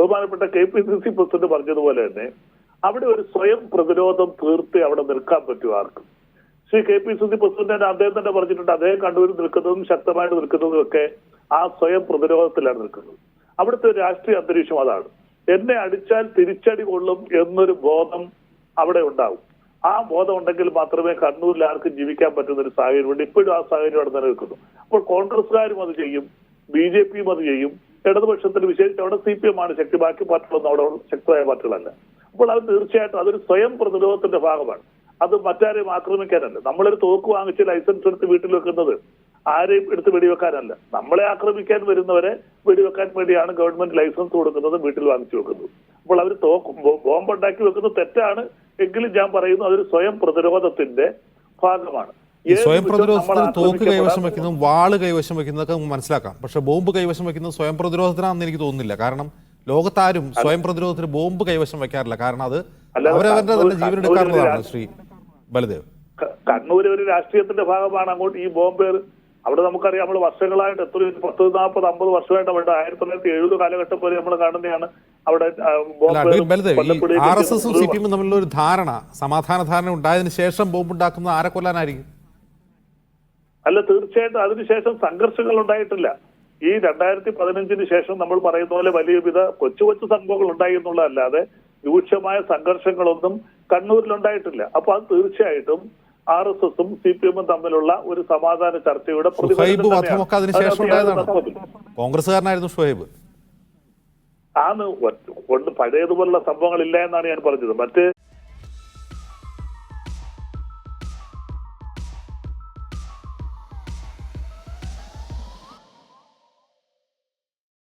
ബഹുമാനപ്പെട്ട K P C C president പറഞ്ഞതുപോലെ തന്നെ അവിടെ ഒരു സ്വയം പ്രതിരോധം തീർത്ത് അവിടെ നിൽക്കാൻ പറ്റും ആർക്കും. Shri K P C C president അദ്ദേഹം തന്നെ പറഞ്ഞിട്ടുണ്ട് അദ്ദേഹം കണ്ണൂരിൽ നിൽക്കുന്നതും ശക്തമായിട്ട് നിൽക്കുന്നതും ഒക്കെ ആ സ്വയം പ്രതിരോധത്തിലാണ് നിൽക്കുന്നത്. അവിടുത്തെ രാഷ്ട്രീയ അന്തരീക്ഷം അതാണ്. എന്നെ അടിച്ചാൽ തിരിച്ചടി കൊള്ളും എന്നൊരു ബോധം അവിടെ ഉണ്ടാവും. ആ ബോധം ഉണ്ടെങ്കിൽ മാത്രമേ കണ്ണൂരിൽ ആർക്കും ജീവിക്കാൻ പറ്റുന്ന ഒരു സാഹചര്യം സാഹചര്യമുണ്ട് ഇപ്പോഴും ആ സാഹചര്യം അവിടെ നിലനിൽക്കുന്നു. അപ്പോൾ കോൺഗ്രസ്സുകാരും അത് ചെയ്യും. ബി ജെ പിയും അത് ചെയ്യും. ഇടതുപക്ഷത്തിന് വിശേഷിച്ച് അവിടെ സി പി എം ആണ് ശക്തി ബാക്കി പാർട്ടികളൊന്നും അവിടെ ശക്തമായ പാർട്ടികളല്ല. അപ്പോൾ അത് തീർച്ചയായിട്ടും അതൊരു സ്വയം പ്രതിരോധത്തിന്റെ ഭാഗമാണ്. അത് മറ്റാരെയും ആക്രമിക്കാനല്ല. നമ്മളൊരു തോക്ക് വാങ്ങിച്ച് ലൈസൻസ് എടുത്ത് വീട്ടിൽ വെക്കുന്നത് ആരെയും എടുത്ത് വെടിവെക്കാനല്ല. നമ്മളെ ആക്രമിക്കാൻ വരുന്നവരെ വെടിവെക്കാൻ വേണ്ടിയാണ് ഗവൺമെന്റ് ലൈസൻസ് കൊടുക്കുന്നത് വീട്ടിൽ വാങ്ങിച്ചു വെക്കുന്നത്. അപ്പോൾ അവർ തോക്ക് ബോംബ് ഉണ്ടാക്കി വെക്കുന്നത് തെറ്റാണ്. എങ്കിലും ഞാൻ പറയുന്നു അതൊരു സ്വയം പ്രതിരോധത്തിന്റെ ഭാഗമാണ്. ഈ സ്വയം പ്രതിരോധത്തിന് തോക്ക് കൈവശം വെക്കുന്നതും വാൾ കൈവശം വെക്കുന്നതൊക്കെ നമുക്ക് മനസ്സിലാക്കാം. പക്ഷെ ബോംബ് കൈവശം വെക്കുന്നത് സ്വയം പ്രതിരോധത്തിനാണെന്ന് എനിക്ക് തോന്നുന്നില്ല. കാരണം ലോകത്താരും സ്വയം പ്രതിരോധത്തിന് ബോംബ് കൈവശം വെക്കാറില്ല കാരണം അത് അവരവരുടെ തന്നെ എടുക്കാറുള്ളതാണ് ശ്രീ ബലദേവ്. കണ്ണൂർ കണ്ണൂര് ഒരു രാഷ്ട്രീയത്തിന്റെ ഭാഗമാണ്. അങ്ങോട്ട് ഈ ബോംബ് അവിടെ നമുക്കറിയാം നമ്മൾ വർഷങ്ങളായിട്ട് എത്ര പത്ത് നാൽപ്പത് അമ്പത് വർഷമായിട്ട് അവിടെ ആയിരത്തി തൊള്ളായിരത്തി എഴുപത് കാലഘട്ടം വരെ നമ്മൾ കാണുന്നതാണ് അവിടെ കൊല്ലപ്പെടുകയും ആർ എസ് എസും സി പി എമ്മും തമ്മിലുള്ള ഒരു ധാരണ സമാധാന ധാരണ ഉണ്ടായതിനു ശേഷം ബോംബ് ഉണ്ടാക്കുന്ന ആരെ കൊല്ലാനായിരിക്കും? അല്ല തീർച്ചയായിട്ടും അതിനുശേഷം സംഘർഷങ്ങൾ ഉണ്ടായിട്ടില്ല ഈ രണ്ടായിരത്തി പതിനഞ്ചിന് ശേഷം നമ്മൾ പറയുന്ന പോലെ വലിയ വിധ കൊച്ചു കൊച്ചു സംഭവങ്ങൾ ഉണ്ടായി എന്നുള്ളതല്ലാതെ രൂക്ഷമായ സംഘർഷങ്ങളൊന്നും കണ്ണൂരിൽ ഉണ്ടായിട്ടില്ല അപ്പൊ അത് തീർച്ചയായിട്ടും ആർ എസ് എസും സി പി എമ്മും തമ്മിലുള്ള ഒരു സമാധാന ചർച്ചയുടെ. കോൺഗ്രസ്സുകാരനായിരുന്നു ഷുഹൈബ് ആണ്. കൊണ്ട് പഴയതുപോലുള്ള സംഭവങ്ങൾ ഇല്ല എന്നാണ് ഞാൻ പറഞ്ഞത്. മറ്റ്